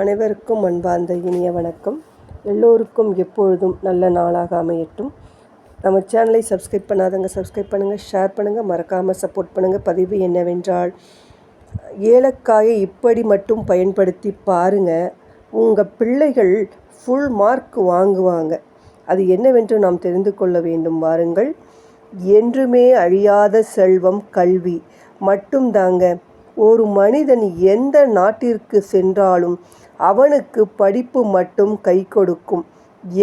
அனைவருக்கும் அன்பார்ந்த இனிய வணக்கம். எல்லோருக்கும் எப்பொழுதும் நல்ல நாளாக அமையட்டும். நம்ம சேனலை சப்ஸ்கிரைப் பண்ணாதவங்க சப்ஸ்கிரைப் பண்ணுங்கள் ஷேர் பண்ணுங்கள் மறக்காமல் சப்போர்ட் பண்ணுங்கள் பதிவு என்னவென்றால் ஏலக்காயை இப்படி மட்டும் பயன்படுத்தி பாருங்கள் உங்கள் பிள்ளைகள் ஃபுல் மார்க் வாங்குவாங்க. அது என்னவென்று நாம் தெரிந்து கொள்ள வேண்டும் வாருங்கள். என்றுமே அழியாத செல்வம் கல்வி. மட்டும் தாங்க ஒரு மனிதன் எந்த நாட்டிற்கு சென்றாலும் அவனுக்கு படிப்பு மட்டும் கை கொடுக்கும்.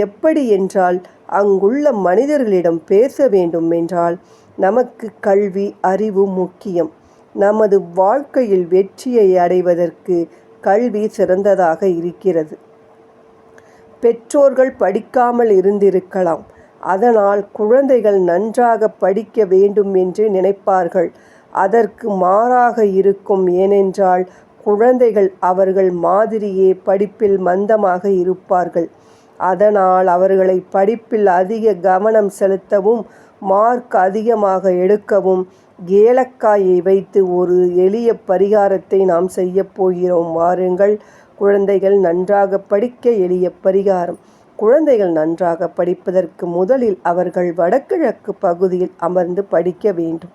எப்படி என்றால் அங்குள்ள மனிதர்களிடம் பேச வேண்டும் என்றால் நமக்கு கல்வி அறிவு முக்கியம். நமது வாழ்க்கையில் வெற்றியை அடைவதற்கு கல்வி சிறந்ததாக இருக்கிறது. பெற்றோர்கள் படிக்காமல் இருந்திருக்கலாம். அதனால் குழந்தைகள் நன்றாக படிக்க வேண்டும் என்று நினைப்பார்கள். அதற்கு மாறாக இருக்கும் ஏனென்றால் குழந்தைகள் அவர்கள் மாதிரியே படிப்பில் மந்தமாக இருப்பார்கள். அதனால் அவர்களை படிப்பில் அதிக கவனம் செலுத்தவும் மார்க் அதிகமாக எடுக்கவும் ஏலக்காயை வைத்து ஒரு எளிய பரிகாரத்தை நாம் செய்யப் போகிறோம். வாருங்கள் குழந்தைகள் நன்றாக படிக்க எளிய பரிகாரம். குழந்தைகள் நன்றாக படிப்பதற்கு முதலில் அவர்கள் வடகிழக்கு பகுதியில் அமர்ந்து படிக்க வேண்டும்.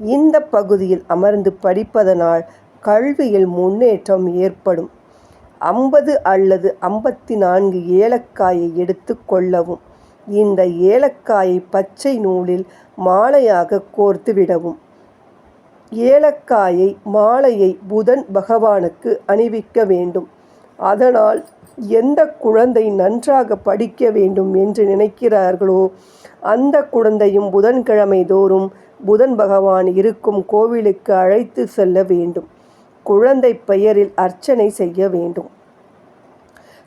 இந்த பகுதியில் அமர்ந்து படிப்பதனால் கல்வியில் முன்னேற்றம் ஏற்படும். ஐம்பது அல்லது ஐம்பத்தி நான்கு ஏலக்காயை எடுத்து கொள்ளவும் இந்த ஏலக்காயை பச்சை நூலில் மாலையாக கோர்த்து விடவும். ஏலக்காயை மாலையை புதன் பகவானுக்கு அணிவிக்க வேண்டும். அதனால் எந்த குழந்தை நன்றாக படிக்க வேண்டும் என்று நினைக்கிறார்களோ அந்த குழந்தையும் புதன்கிழமை தோறும் புதன் பகவான் இருக்கும் கோவிலுக்கு அழைத்து செல்ல வேண்டும். குழந்தை பெயரில் அர்ச்சனை செய்ய வேண்டும்.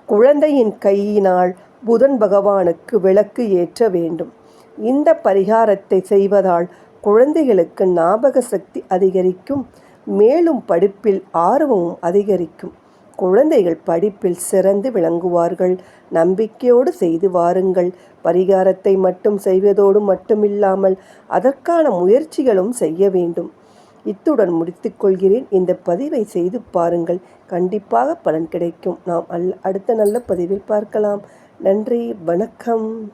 குழந்தையின் கையினால் புதன் பகவானுக்கு விளக்கு ஏற்ற வேண்டும். இந்த பரிகாரத்தை செய்வதால் குழந்தைகளுக்கு ஞாபக சக்தி அதிகரிக்கும் மேலும் படிப்பில் ஆர்வமும் அதிகரிக்கும். குழந்தைகள் படிப்பில் சிறந்து விளங்குவார்கள். நம்பிக்கையோடு செய்து வாருங்கள். பரிகாரத்தை மட்டும் செய்வதோடு மட்டுமில்லாமல் அதற்கான முயற்சிகளும் செய்ய வேண்டும். இத்துடன் முடித்துக்கொள்கிறேன் இந்த பதிவை செய்து பாருங்கள். கண்டிப்பாக பலன் கிடைக்கும். நாம் அல் அடுத்த நல்ல பதிவில் பார்க்கலாம். நன்றி. வணக்கம்.